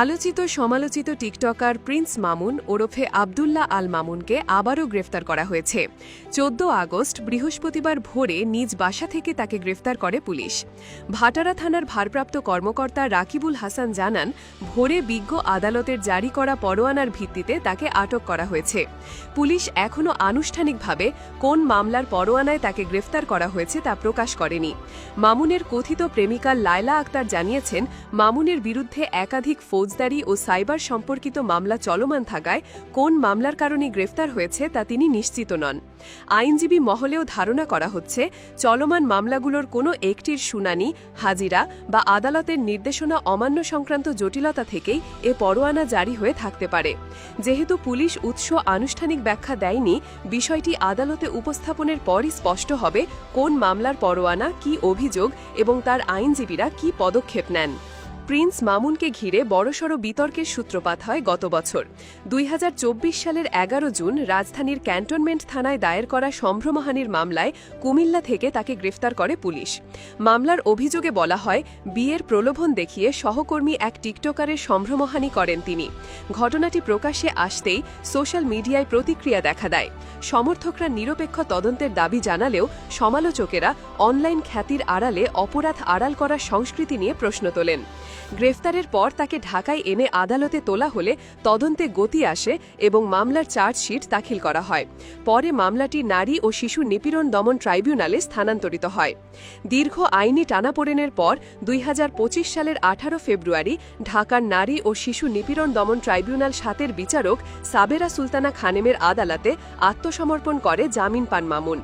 আলোচিত সমালোচিত TikToker Prince Mamun ওরফে আবদুল্লাহ আল মামুনকে আবারও গ্রেফতার করা হয়েছে। চোদ্দ আগস্ট, বৃহস্পতিবার ভোরে নিজ বাসা থেকে তাকে গ্রেফতার করে পুলিশ। ভাটারা থানার ভারপ্রাপ্ত কর্মকর্তা রাকিবুল হাসান জানান, ভোরে বিজ্ঞ আদালতের জারি করা পরোয়ানার ভিত্তিতে তাকে আটক করা হয়েছে। পুলিশ এখনও আনুষ্ঠানিকভাবে কোন মামলার পরোয়ানায় তাকে গ্রেফতার করা হয়েছে তা প্রকাশ করেনি। মামুনের কথিত প্রেমিকা লায়লা আক্তার জানিয়েছেন, মামুনের বিরুদ্ধে একাধিক ফৌজদারি ও সাইবার সম্পর্কিত মামলা চলমান থাকায় কোন মামলার কারণে গ্রেফতার হয়েছে তা তিনি নিশ্চিত নন। আইনজীবী মহলেও ধারণা করা হচ্ছে, চলমান মামলাগুলোর কোনো একটির শুনানি, হাজিরা বা আদালতের নির্দেশনা অমান্য সংক্রান্ত জটিলতা থেকেই এ পরোয়ানা জারি হয়ে থাকতে পারে। যেহেতু পুলিশ উৎস আনুষ্ঠানিক ব্যাখ্যা দেয়নি, বিষয়টি আদালতে উপস্থাপনের পরই স্পষ্ট হবে কোন মামলার পরোয়ানা, কি অভিযোগ এবং তার আইনজীবীরা কি পদক্ষেপ নেন। প্রিন্স মামুনকে ঘিরে বড়সড় বিতর্কের সূত্রপাত হয় গত বছর। দুই হাজার চব্বিশ সালের এগারো জুন রাজধানীর ক্যান্টনমেন্ট থানায় দায়ের করা সম্ভ্রমহানির মামলায় কুমিল্লা থেকে তাকে গ্রেফতার করে পুলিশ। মামলার অভিযোগে বলা হয়, বিয়ের প্রলোভন দেখিয়ে সহকর্মী এক টিকটকারের সম্ভ্রমহানি করেন তিনি। ঘটনাটি প্রকাশ্যে আসতেই সোশ্যাল মিডিয়ায় প্রতিক্রিয়া দেখা দেয়। সমর্থকরা নিরপেক্ষ তদন্তের দাবি জানালেও সমালোচকেরা অনলাইন খ্যাতির আড়ালে অপরাধ আড়াল করার সংস্কৃতি নিয়ে প্রশ্ন তোলেন। গ্রেফতারের পর তাকে ঢাকায় এনে আদালতে তোলা হলে তদন্তে গতি আসে এবং মামলার চার্জশিট দাখিল করা হয়। পরে মামলাটি নারী ও শিশু নিপীড়ন দমন ট্রাইব্যুনালে স্থানান্তরিত হয়। দীর্ঘ আইনি টানাপোড়েনের পর দুই হাজার পঁচিশ সালের আঠারো ফেব্রুয়ারি ঢাকার নারী ও শিশু নিপীড়ন দমন ট্রাইব্যুনাল সাতের বিচারক সাবেরা সুলতানা খানেমের আদালতে আত্মসমর্পণ করে জামিন পান মামুন।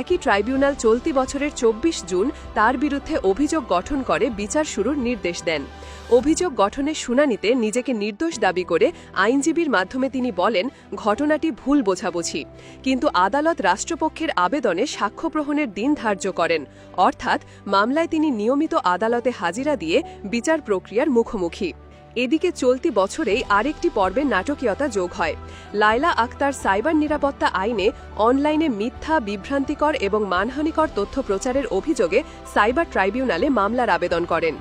একই ট্রাইব্যুনাল চলতি বছরের চব্বিশ জুন তার বিরুদ্ধে অভিযোগ গঠন করে বিচার শুরুর নির্দেশ দেন। অভিযোগ গঠনের শুনানিতে নিজেকে নির্দোষ দাবি করে আইনজীবীর মাধ্যমে তিনি বলেন, ঘটনাটি ভুল বোঝাবুঝি। কিন্তু আদালত রাষ্ট্রপক্ষের আবেদনে সাক্ষ্য গ্রহণের দিন ধার্য করেন। অর্থাৎ, মামলায় তিনি নিয়মিত আদালতে হাজিরা দিয়ে বিচার প্রক্রিয়ার মুখোমুখি। এদিকে চলতি বছরেই আরেকটি পর্বে নাটকীয়তা যোগ হয়। লায়লা আক্তার সাইবার নিরাপত্তা আইনে অনলাইনে মিথ্যা, বিভ্রান্তিকর এবং মানহানিকর তথ্য প্রচারের অভিযোগে সাইবার ট্রাইব্যুনালে মামলার আবেদন করেন।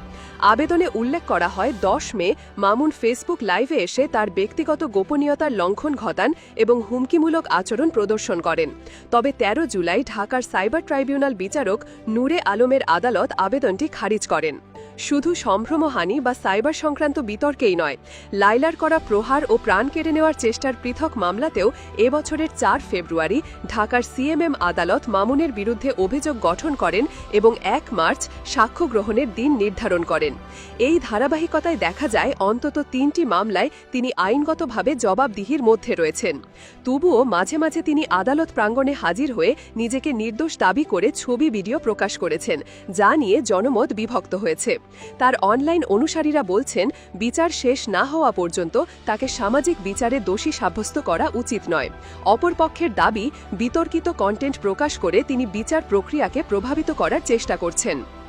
আবেদনে উল্লেখ করা হয়, দশ মে মামুন ফেসবুক লাইভে এসে তার ব্যক্তিগত গোপনীয়তার লঙ্ঘন ঘটান এবং হুমকিমূলক আচরণ প্রদর্শন করেন। তবে ১৩ জুলাই ঢাকার সাইবার ট্রাইব্যুনাল বিচারক নূরে আলমের আদালত আবেদনটি খারিজ করেন। শুধু সম্ভ্রমহানি বা সাইবার সংক্রান্ত বিতর্কেই নয়, লাইলার করা প্রহার ও প্রাণ কেড়ে নেওয়ার চেষ্টার পৃথক মামলাতেও এবছরের চার ফেব্রুয়ারি ঢাকার সিএমএম আদালত মামুনের বিরুদ্ধে অভিযোগ গঠন করেন এবং এক মার্চ সাক্ষ্য গ্রহণের দিন নির্ধারণ করেন। এই ধারাবাহিকতায় দেখা যায়, অন্তত তিনটি মামলায় তিনি আইনগতভাবে জবাবদিহির মধ্যে রয়েছেন। তবুও মাঝে মাঝে তিনি আদালত প্রাঙ্গণে হাজির হয়ে নিজেকে নির্দোষ দাবি করে ছবি, ভিডিও প্রকাশ করেছেন, যা নিয়ে জনমত বিভক্ত হয়েছে। তার অনলাইন অনুসারীরা বলছেন, বিচার শেষ না হওয়া পর্যন্ত তাকে সামাজিক বিচারে দোষী সাব্যস্ত করা উচিত নয়। অপরপক্ষের দাবি, বিতর্কিত কন্টেন্ট প্রকাশ করে তিনি বিচার প্রক্রিয়াকে প্রভাবিত করার চেষ্টা করছেন।